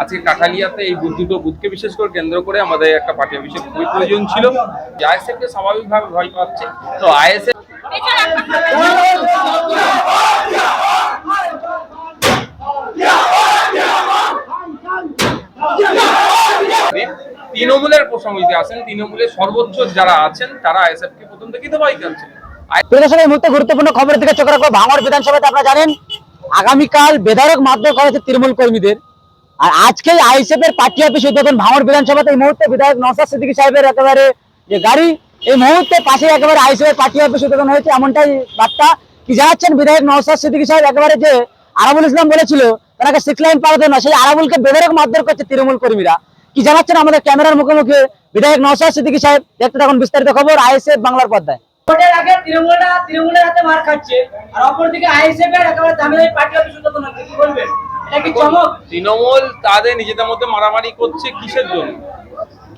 আজকে কাঠালিয়াতে এই বুথ দুটো বুথকে বিশেষ করে কেন্দ্র করে আমাদের একটা পার্টি অফিসের খুবই প্রয়োজন ছিল। আইএসএফ কে স্বাভাবিকভাবে ভয় পাচ্ছে। তো আইএসএফ তৃণমূলের প্রসঙ্গ আসেন, তৃণমূলের সর্বোচ্চ যারা আছেন, তারা আইএসএফ কে প্রথম থেকেই তো ভয় করছে মুহূর্তে গুরুত্বপূর্ণ খবরের দিকে চোখ রাখব। ভাঙড় বিধানসভাতে আপনারা জানেন, আগামীকাল বেধারক মারধর করা হচ্ছে তৃণমূল কর্মীদের। আর আজকে আইএসএফ এর পার্টি অফিস উদ্বোধন ভাঙড় বিধানসভাতে এই মুহূর্তে বিধায়ক নসাদ সিদ্দিকী সাহেবের একেবারে যে গাড়ি, এই মুহূর্তে পাশে একেবারে আইএসএফ এর পার্টি অফিস উদ্বোধন হয়েছে, এমনটাই বার্তা। কি জানাচ্ছেন বিধায়ক নসাদ সিদ্দিকী সাহেব? একেবারে যে আরাবুল ইসলাম বলেছিল তাকে সিক্স লাইন পাওয়াতে না, সেই আরাবুলকে বেধারক মারধর করছে তৃণমূল কর্মীরা। কি জানাচ্ছেন আমাদের ক্যামেরার মুখোমুখি বিধায়ক নসাদ সিদ্দিকী সাহেব? দেখতে থাকুন বিস্তারিত খবর আইএসএফ বাংলার পর্দায়। তৃণমূলরা হাতে মার খাচ্ছে, আর অপরদিকে আইএসএফ এর একেবারে পার্টি অফিস উদ্বোধন হচ্ছে কি বলবেন? তৃণমূল তাদের নিজেদের মধ্যে মারামারি করছে কিসের জন্য?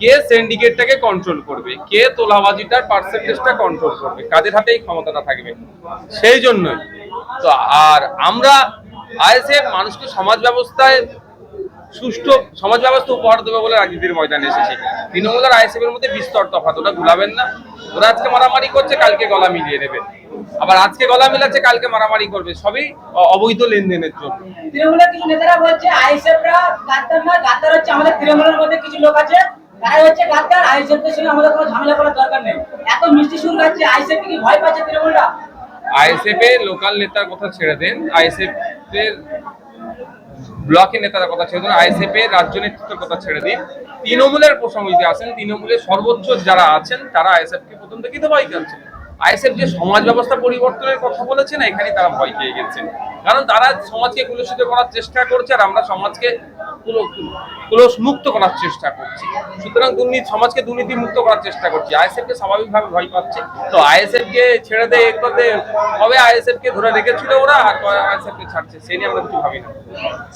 কে সিন্ডিকেটটাকে কন্ট্রোল করবে? কে তোলাবাজিটার পার্সেন্টেজটা কন্ট্রোল করবে? কাদের হাতেই ক্ষমতাটা থাকবে? সেই জন্যই। তো আর আমরা আইএসএফ মানুষকে সমাজ ব্যবস্থায় সুষ্ঠু সমাজ ব্যবস্থা উপহার দেবে বলে রাজনীতির ময়দানে এসেছে। তৃণমূল আর আইএসএফ এর মধ্যে বিস্তর তফাৎ। ওটা ভুলাবেন না। ওরা আজকে মারামারি করছে কালকে গলা মিলিয়ে নেবে আবার আজকে গলা মিলাচ্ছে কালকে মারামারি করবে। সবই অবৈধ লেনদেনের জন্য। তৃণমূলের কিছু নেতারা বলছে আইএসএফরা গাদ্দার না গাদ্দার হচ্ছে আমাদের তৃণমূলের মধ্যে কিছু লোক আছে হচ্ছে গাদ্দার সঙ্গে আমাদের কোনো ঝামেলা করার দরকার নেই। এত মিষ্টি সুর গাচ্ছে আইএসএফ কি ভয় পাচ্ছে তৃণমূলরা? আইএসএফ এর লোকাল নেতার কথা ছেড়ে দেন আইএসএফ এর ব্লকের নেতার কথা ছেড়ে দিন আইএসএফ এর রাজ্য নেতৃত্বের কথা ছেড়ে দিন। তৃণমূলের প্রসঙ্গ যদি আসেন তৃণমূলের সর্বোচ্চ যারা আছেন তারা আইএসএফ কে প্রথম থেকে তো ভয় করছে আইএসএফ যে সমাজ ব্যবস্থা পরিবর্তনের কথা বলেছে না এখানে তারা ভয় পেয়ে গেছে কারণ তারা সমাজকে কুলসিত করার চেষ্টা করছে আর আমরা সমাজকে কুলস মুক্ত করার চেষ্টা করছি। সুতরাং দুর্নীতি সমাজকে দুর্নীতি মুক্ত করার চেষ্টা করছি। আইএসএফ কে স্বাভাবিকভাবে ভয় পাচ্ছে। তো আইএসএফ কে ছেড়ে দেয় এক করতে কবে আইএসএফ কে ধরে রেখেছিল ওরা আর কবে আইএসএফ কে ছাড়ছে, সে নিয়ে আমরা কিছু ভাবি না।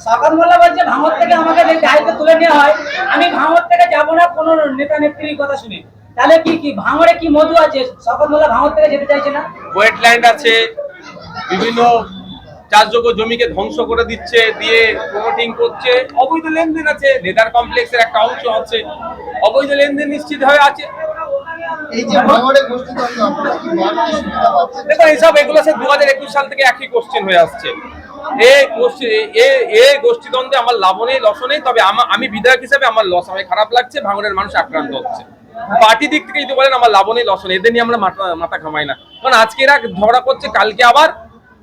সাকাত মোল্লা বলছে, ভাঙর থেকে আমাকে দায়িত্ব তুলে নেওয়া হয়, আমি ভাঙর থেকে যাব না, কোনো নেতা নেত্রীর কথা শুনে। তাহলে কি কি ভাঙরে কি মধু আছে? সাকাত মোল্লা ভাঙর থেকে যেতে চাইছে না? ওয়েটল্যান্ড আছে বিভিন্ন চাষযোগ্য জমিকে ধ্বংস করে দিচ্ছে দিয়ে প্রমোটিং করছে। অবৈধ লেনদেন আছে নেদার কমপ্লেক্সের একটা অংশ আছে অবৈধ লেনদেন নিশ্চিত হয়ে আছে। ভাঙড়ে দেখুন এইসব এগুলো সে দু হাজার একুশ সাল থেকে একই কোশ্চেন হয়ে আসছে। এই গোষ্ঠী এ- এ গোষ্ঠীদ্বন্দ্বে আমার লাভ নেই লস নেই তবে আমা- আমি বিধায়ক হিসেবে আমার লস আমার খারাপ লাগছে ভাঙড়ের মানুষ আক্রান্ত হচ্ছে। পার্টি দিক থেকে যদি বলেন, আমার লাভ নেই লস নেই। এদের নিয়ে আমরা মাথা মাথা ঘামাই না। কারণ আজকে এরা ঝগড়া করছে কালকে আবার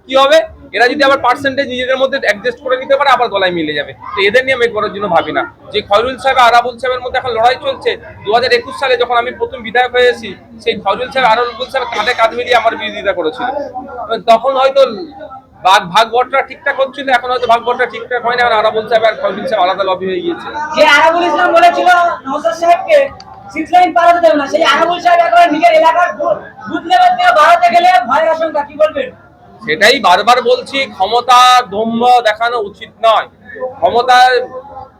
কি হবে? এরা যদি আবার পার্সেন্টেজ নিজেদের মধ্যে অ্যাডজাস্ট করে নিতে পারে, আবার গলায় মিলে যাবে। তো এদের নিয়ে আমি করার জন্য ভাবি না। যে খয়রুল সাহেব আর আরাবুল সাহেবের মধ্যে এখন লড়াই চলছে দু হাজার একুশ সালে যখন আমি প্রথম বিধায়ক হয়েছি সেই খয়রুল সাহেব আরাবুল সাহেব কাঁধে কাঁধ মিলিয়ে আমার বিরোধিতা করেছিল। তখন হয়তো ভাগ ভাগ বটরা ঠিকঠাক হচ্ছিল, এখন হয়তো ভাগ বটরা ঠিকঠাক হয় না এখন আরাবুল সাহেব আর খয়রুল সাহেব আলাদা লবি হয়ে গিয়েছে। যে আরাবুল ইসলাম বলেছিল নওসাদ সাহেবকে দেবে না। সেই সাহেব একবার নিজের এলাকার বুথ লেভেল থেকে গেলে ভয়ের আশঙ্কা, কি বলবেন? সেটাই বারবার বলছি, ক্ষমতা দম্ভ দেখানো উচিত নয়। ক্ষমতার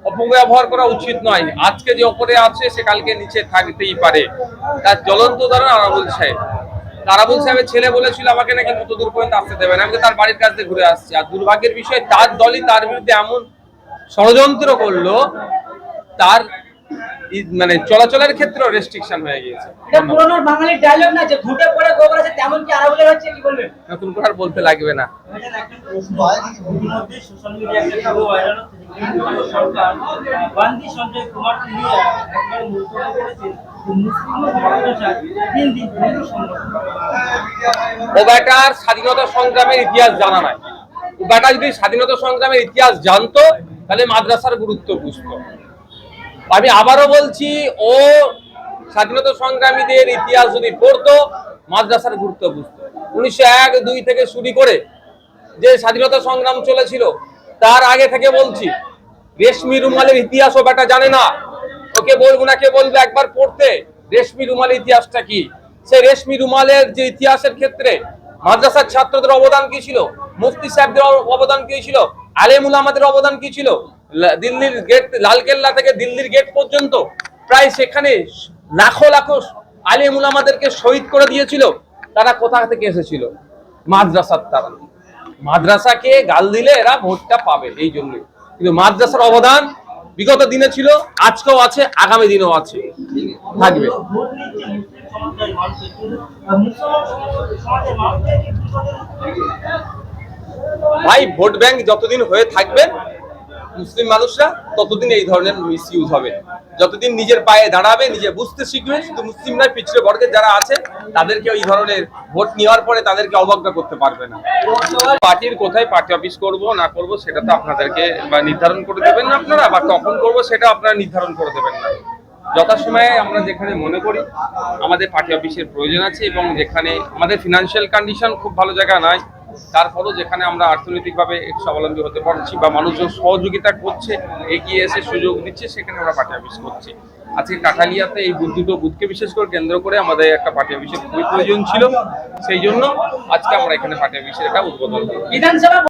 অপব্যবহার করা উচিত নয়। আজকে যে ওপরে আছে, সে কালকে নিচে থাকতেই পারে। তার জ্বলন্ত উদাহরণ আরাবুল সাহেব। আরাবুল সাহেবের ছেলে বলেছিল আমাকে নাকি কত দূর পর্যন্ত আসতে দেবে না। আমি তার বাড়ির কাছ দিয়ে ঘুরে আসছি। আর দুর্ভাগ্যের বিষয়, তার দলই তার বিরুদ্ধে এমন ষড়যন্ত্র করল, তার মানে চলাচলের ক্ষেত্রেও রেস্ট্রিকশন হয়ে গিয়েছে। এটা পুরোনো বাঙালির ডায়লগ না যে ঘুটে পড়ে গোবর আছে তেমন কি আরাবুলের হচ্ছে কি বলবেন? নতুন করে আর বলতে লাগবে না। সোশ্যাল মিডিয়ায় একটা ভিডিও ভাইরাল হচ্ছে সরকার গান্ধী সঞ্জয় কুমার তিনি একবার মন্তব্য করেছেন যে মুসলিম মাদ্রাসা তিন দিন হিন্দু সংগঠন ও বেটার স্বাধীনতা সংগ্রামের ইতিহাস জানা নাই। ও বেটা যদি স্বাধীনতা সংগ্রামের ইতিহাস জানতো তাহলে মাদ্রাসার গুরুত্ব বুঝতো। আমি আবারও বলছি, ও স্বাধীনতা সংগ্রামীদের ইতিহাস যদি পড়তো, মাদ্রাসার গুরুত্ব বুঝতো। উনিশশো এক, দুই থেকে শুরু করে যে স্বাধীনতা সংগ্রাম চলেছিল, তার আগে থেকে বলছি, রেশমি রুমালের ইতিহাস ও বেটা জানে না। ওকে বলব না, কে বলবে একবার পড়তে? রেশমি রুমালের ইতিহাসটা কি? সেই রেশমি রুমালের যে ইতিহাসের ক্ষেত্রে মাদ্রাসার ছাত্রদের অবদান কি ছিল? মুফতি সাহেবদের অবদান কি ছিল? আলেমুল আমাদের অবদান কি ছিল? দিল্লির গেট লালকেল্লা থেকে দিল্লির গেট পর্যন্ত প্রায় সেখানে লাখো লাখো আলেমুল আমাদেরকে শহীদ করে দিয়েছিল। তারা কোথা থেকে এসেছিল? মাদ্রাসার তারা মাদ্রাসাকে গাল দিলে এরা ভোটটা পাবে এই জন্যই কিন্তু মাদ্রাসার অবদান বিগত দিনে ছিল, আজকেও আছে, আগামী দিনেও আছে। থাকবে। ভাই, ভোট ব্যাংক যতদিন হয়ে থাকবে, মুসলিম মানুষরা ততদিন এই ধরনের মিস ইউজ হবে। যতদিন নিজের পায়ে দাঁড়াবে, নিজে বুঝতে শিখবে, শুধু মুসলিম নয় পিছড়ে বর্গের যারা আছে, তাদেরকে এই ধরনের ভোট নেওয়ার পরে তাদেরকে অবজ্ঞা করতে পারবে না। পার্টির কোথায় পার্টি অফিস করব, না করব, সেটা তো আপনাদেরকে বা নির্ধারণ করে দেবেন না আপনারা, বা কখন করব, সেটা আপনারা নির্ধারণ করে দেবেন না। যথাসময়ে আমরা যেখানে মনে করি, আমাদের পার্টি অফিসের প্রয়োজন আছে এবং যেখানে আমাদের ফিনান্সিয়াল কন্ডিশন খুব ভালো জায়গা নয় তারপরও যেখানে আমরা অর্থনৈতিকভাবে স্বাবলম্বী হতে পারছি বা মানুষজন সহযোগিতা করছে, এগিয়ে এসে সুযোগ দিচ্ছে, সেখানে আমরা পার্টি অফিস করছি। আজকে কাঠালিয়াতে এই বুথ দুটো বুথকে বিশেষ করে কেন্দ্র করে আমাদের একটা পার্টি অফিসের খুবই প্রয়োজন ছিল, সেই জন্য আজকে আমরা এখানে পার্টি অফিসের একটা উদ্বোধন